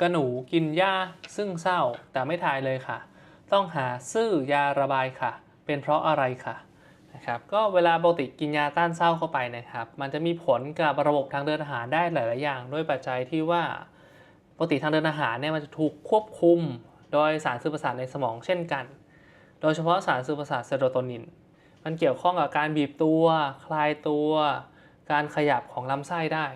กระหนูกินหญ้าซึ่งเศร้าแต่ไม่ถ่ายเลยค่ะ ต้องหาซื่อยาระบายค่ะ เป็นเพราะอะไรค่ะนะครับก็เวลาปกติกินยาต้านเศร้าเข้าไปนะครับ มันจะมีผลกับระบบทางเดินอาหารได้หลาย ๆ อย่าง ด้วยปัจจัยที่ว่าปกติทางเดินอาหารเนี่ยมันจะถูกควบคุมโดยสารสื่อประสาทในสมองเช่นกัน โดยเฉพาะสารสื่อประสาทเซโรโทนิน มันเกี่ยวข้องกับการบีบตัว คลายตัว การขยับของลำไส้ได้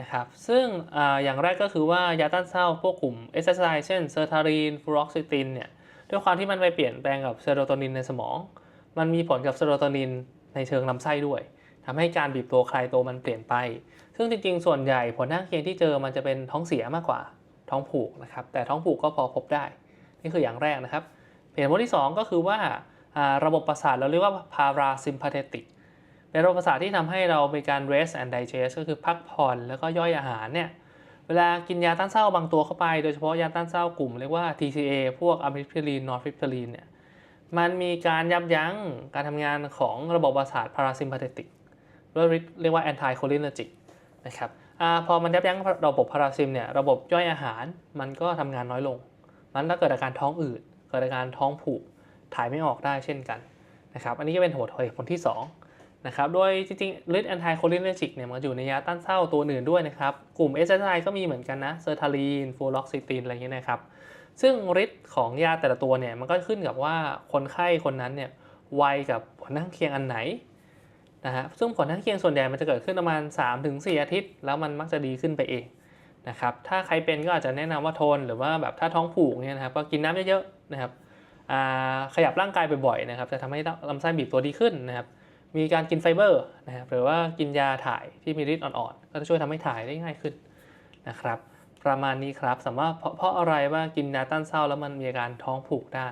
นะครับ ซึ่งออย่างแรกก็คือว่ายาต้านเศร้าพวกกลุ่มเอสไซเช่นเซอร์ทารีนฟูรอกซิตินเนี่ยด้วยความที่มันไปเปลี่ยนแปลงกับเซโรโทนินในสมอง มันมีผลกับเซโรโทนินในเชิงลำไส้ด้วยทำให้การบีบตัวคลายตัวมันเปลี่ยนไป ซึ่งจริงๆ ส่วนใหญ่ผลข้างเคียงที่เจอมันจะเป็นท้องเสียมากกว่าท้องผูกนะครับแต่ท้องผูกก็พอพบได้ นี่คืออย่างแรกนะครับเหตุผลที่ 2 ก็คือว่าอ่าระบบประสาทเราเรียกว่า parasympathetic เป็นระบบประสาทที่ทำให้เรามีการ rest and digest ก็คือพักผ่อนแล้วก็ย่อยอาหารเนี่ย เวลากินยาต้านเศร้าบางตัวเข้าไป โดยเฉพาะยาต้านเศร้ากลุ่มเรียกว่า TCA พวกอะมิพิลีนนอร์ฟิปลีนเนี่ย มันมีการยับยั้งการทำงานของระบบประสาท parasympathetic หรือเรียกว่า anticholinergic นะครับอพอมันยับยั้งระบบพาราซิมเนี่ย ระบบย่อยอาหารมันก็ทำงานน้อยลง มันถ้าเกิดอาการท้องอืด เกิดอาการท้องผูก ถ่ายไม่ออกได้เช่นกันนะครับ อันนี้ก็เป็นหัวเหตุผลที่ 2 นะครับ โดยจริงๆฤทธิ์ anticholinergic เนี่ยมันอยู่ในยาต้านเศร้าตัวอื่นด้วยนะครับ กลุ่ม SSRI ก็มีเหมือนกันนะเซอร์ทาลีนฟูลอกซิตินอะไรเงี้ยนะครับ ซึ่งฤทธิ์ของยาแต่ละตัวเนี่ยมันก็ขึ้นกับว่าคนไข้คนนั้นเนี่ยไวกับผลข้างเคียงอันไหนนะฮะซึ่งผลข้างเคียงส่วนใหญ่มันจะเกิดขึ้นประมาณ 3-4 อาทิตย์ แล้วมันมักจะดีขึ้นไปเองนะครับถ้าใครเป็นก็อาจจะแนะนำว่าทนหรือว่าแบบถ้าท้องผูกเนี่ยนะครับก็กินน้ำเยอะๆนะครับขยับร่างกายบ่อยๆนะครับจะทำให้ลำไส้บีบตัวดีขึ้นนะครับ มีการกินไฟเบอร์นะครับหรือว่ากินยาถ่ายที่มีฤทธิ์อ่อนๆ ก็จะช่วยทำให้ถ่ายได้ง่ายขึ้นนะครับ ประมาณนี้ครับสำหรับเพราะเพราะอะไรว่ากินยาต้านเศร้าแล้วมันมีอาการท้องผูกได้